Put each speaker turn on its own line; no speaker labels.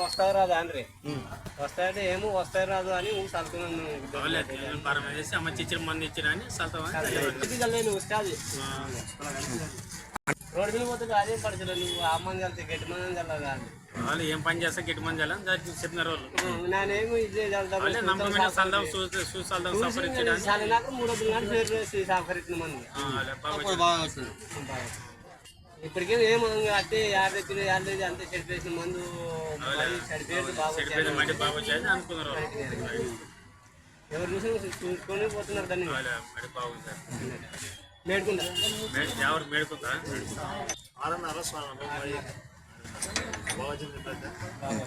వస్తావు రాదు అని వస్తాయంటే ఏమో వస్తాయి రాదు అని ఊసి అనుకున్నాను
వాళ్ళే భారం వేసి అమ్మ ఇచ్చిన మంది ఇచ్చిన అని సల్తామా
నేను ఉసుక అది రోడ్డు మీద పోతే అదే పడుతుంది నువ్వు? ఆ మంది వెళ్తే గట్టి మంది వెళ్ళాలి
వాళ్ళు ఏం పని చేస్తే గిట్టి మంది చేయాలని దానికి చెప్పినారు వాళ్ళు
నేనేమో ఇదే
వాళ్ళే నమ్మకమైన సల్దాం చూసి చూసి సల్దాం సఫర్ ఇచ్చడానికి
చాలా నాకు మూడు వందల గంటలు పేరు వేసి సహకరించిన మంది.
బాగా
బాగా వచ్చింది ఇప్పటికే ఏమో అంటే యాభై కిలో యాభై అంతే చెడిపేసిన మందు చెడిపోయేది
అనుకున్నారు.
ఎవరు చూసి చూసుకొని పోతున్నారు దాన్ని.
వాళ్ళ మడి బాగుంది
మేడుకుంటా
మేడ ఎవరు
ఆరున్నర స్వామి బాగా